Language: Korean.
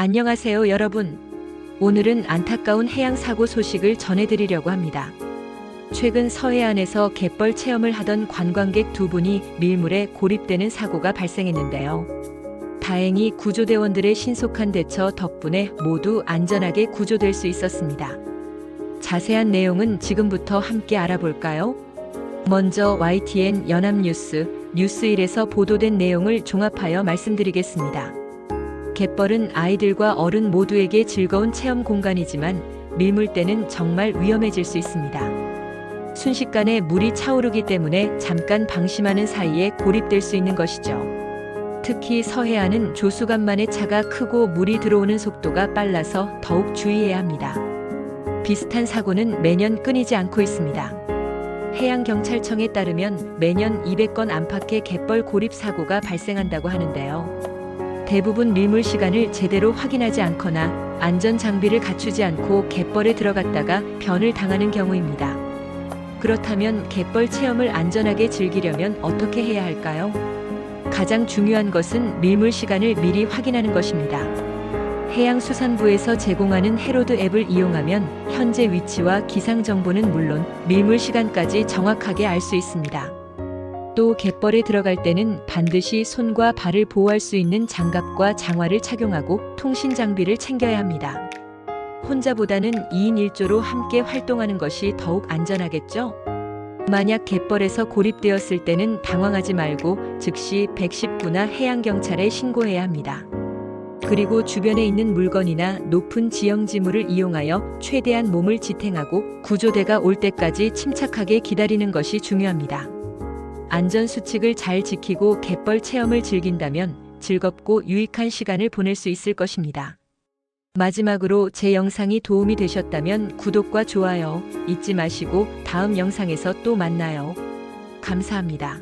안녕하세요, 여러분. 오늘은 안타까운 해양 사고 소식을 전해드리려고 합니다. 최근 서해안에서 갯벌 체험을 하던 관광객 두 분이 밀물에 고립되는 사고가 발생했는데요. 다행히 구조대원들의 신속한 대처 덕분에 모두 안전하게 구조될 수 있었습니다. 자세한 내용은 지금부터 함께 알아볼까요? 먼저 YTN 연합뉴스 뉴스1에서 보도된 내용을 종합하여 말씀드리겠습니다. 갯벌은 아이들과 어른 모두에게 즐거운 체험 공간이지만 밀물 때는 정말 위험해질 수 있습니다. 순식간에 물이 차오르기 때문에 잠깐 방심하는 사이에 고립될 수 있는 것이죠. 특히 서해안은 조수간만의 차가 크고 물이 들어오는 속도가 빨라서 더욱 주의해야 합니다. 비슷한 사고는 매년 끊이지 않고 있습니다. 해양경찰청에 따르면 매년 200건 안팎의 갯벌 고립 사고가 발생한다고 하는데요. 대부분 밀물 시간을 제대로 확인하지 않거나 안전 장비를 갖추지 않고 갯벌에 들어갔다가 변을 당하는 경우입니다. 그렇다면 갯벌 체험을 안전하게 즐기려면 어떻게 해야 할까요? 가장 중요한 것은 밀물 시간을 미리 확인하는 것입니다. 해양수산부에서 제공하는 해로드 앱을 이용하면 현재 위치와 기상 정보는 물론 밀물 시간까지 정확하게 알 수 있습니다. 또 갯벌에 들어갈 때는 반드시 손과 발을 보호할 수 있는 장갑과 장화를 착용하고 통신 장비를 챙겨야 합니다. 혼자보다는 2인 1조로 함께 활동하는 것이 더욱 안전하겠죠? 만약 갯벌에서 고립되었을 때는 당황하지 말고 즉시 119나 해양경찰에 신고해야 합니다. 그리고 주변에 있는 물건이나 높은 지형지물을 이용하여 최대한 몸을 지탱하고 구조대가 올 때까지 침착하게 기다리는 것이 중요합니다. 안전 수칙을 잘 지키고 갯벌 체험을 즐긴다면 즐겁고 유익한 시간을 보낼 수 있을 것입니다. 마지막으로 제 영상이 도움이 되셨다면 구독과 좋아요 잊지 마시고 다음 영상에서 또 만나요. 감사합니다.